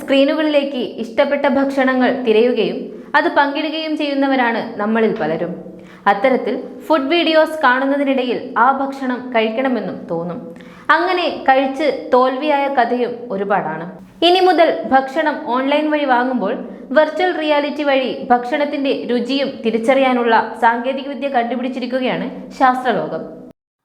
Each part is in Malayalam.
സ്ക്രീനുകളിലേക്ക് ഇഷ്ടപ്പെട്ട ഭക്ഷണങ്ങൾ തിരയുകയും അത് പങ്കിടുകയും ചെയ്യുന്നവരാണ് നമ്മളിൽ പലരും. അത്തരത്തിൽ ഫുഡ് വീഡിയോസ് കാണുന്നതിനിടയിൽ ആ ഭക്ഷണം കഴിക്കണമെന്നും തോന്നും. അങ്ങനെ കഴിച്ച് തോൽവിയായ കഥയും ഒരുപാടാണ്. ഇനി മുതൽ ഭക്ഷണം ഓൺലൈൻ വഴി വാങ്ങുമ്പോൾ വെർച്വൽ റിയാലിറ്റി വഴി ഭക്ഷണത്തിന്റെ രുചിയും തിരിച്ചറിയാനുള്ള സാങ്കേതികവിദ്യ കണ്ടുപിടിച്ചിരിക്കുകയാണ് ശാസ്ത്രലോകം.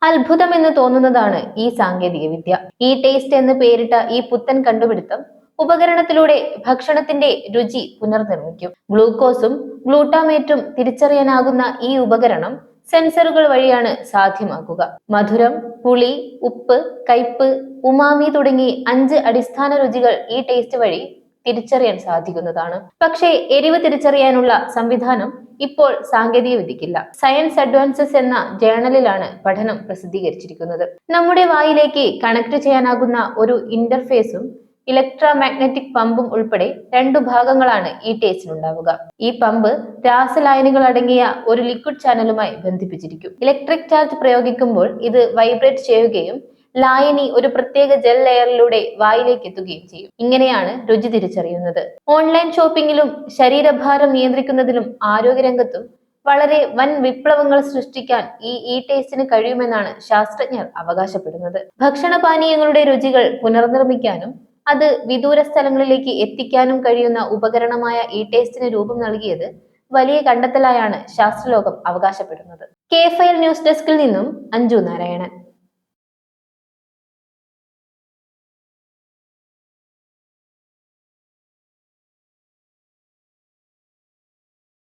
അത്ഭുതമെന്ന് തോന്നുന്നതാണ് ഈ സാങ്കേതിക വിദ്യ ഈ ടേസ്റ്റ് എന്ന് പേരിട്ട ഈ പുത്തൻ കണ്ടുപിടുത്തം ഉപകരണത്തിലൂടെ ഭക്ഷണത്തിന്റെ രുചി പുനർനിർമ്മിക്കും. ഗ്ലൂക്കോസും ഗ്ലൂട്ടാമേറ്റും തിരിച്ചറിയാനാകുന്ന ഈ ഉപകരണം സെൻസറുകൾ വഴിയാണ് സാധ്യമാക്കുക. മധുരം പുളി ഉപ്പ് കയ്പ് ഉമാമി തുടങ്ങി അഞ്ച് അടിസ്ഥാന രുചികൾ ഈ ടേസ്റ്റ് വഴി തിരിച്ചറിയാൻ സാധിക്കുന്നതാണ്. പക്ഷേ എരിവ് തിരിച്ചറിയാനുള്ള സംവിധാനം ഇപ്പോൾ സാങ്കേതിക വിദ്യക്കില്ല സയൻസ് അഡ്വാൻസസ് എന്ന ജേണലിലാണ് പഠനം പ്രസിദ്ധീകരിച്ചിരിക്കുന്നത്. നമ്മുടെ വായിലേക്ക് കണക്ട് ചെയ്യാനാകുന്ന ഒരു ഇന്റർഫേസും ഇലക്ട്രോമാഗ്നറ്റിക് പമ്പും ഉൾപ്പെടെ രണ്ടു ഭാഗങ്ങളാണ് ഈ ടേസ്റ്റിനുണ്ടാവുക ഈ പമ്പ് രാസ രാസലായനികൾ അടങ്ങിയ ഒരു ലിക്വിഡ് ചാനലുമായി ബന്ധിപ്പിച്ചിരിക്കും. ഇലക്ട്രിക് ചാർജ് പ്രയോഗിക്കുമ്പോൾ ഇത് വൈബ്രേറ്റ് ചെയ്യുകയും ലായനി ഒരു പ്രത്യേക ജെൽ ലെയറിലൂടെ വായിലേക്ക് എത്തുകയും ചെയ്യും. ഇങ്ങനെയാണ് രുചി തിരിച്ചറിയുന്നത്. ഓൺലൈൻ ഷോപ്പിംഗിലും ശരീരഭാരം നിയന്ത്രിക്കുന്നതിലും ആരോഗ്യരംഗത്തും വളരെ വൻ വിപ്ലവങ്ങൾ സൃഷ്ടിക്കാൻ ഈ ഇ ടേസ്റ്റിന് കഴിയുമെന്നാണ് ശാസ്ത്രജ്ഞർ അവകാശപ്പെടുന്നത്. ഭക്ഷണപാനീയങ്ങളുടെ രുചികൾ പുനർനിർമ്മിക്കാനും അത് വിദൂര സ്ഥലങ്ങളിലേക്ക് എത്തിക്കാനും കഴിയുന്ന ഉപകരണമായ ഇ ടേസ്റ്റിന് രൂപം നൽകിയത് വലിയ കണ്ടെത്തലായാണ് ശാസ്ത്രലോകം അവകാശപ്പെടുന്നത്. കെ ഫയൽ ന്യൂസ് ഡെസ്കിൽ നിന്നും അഞ്ജു നാരായണൻ.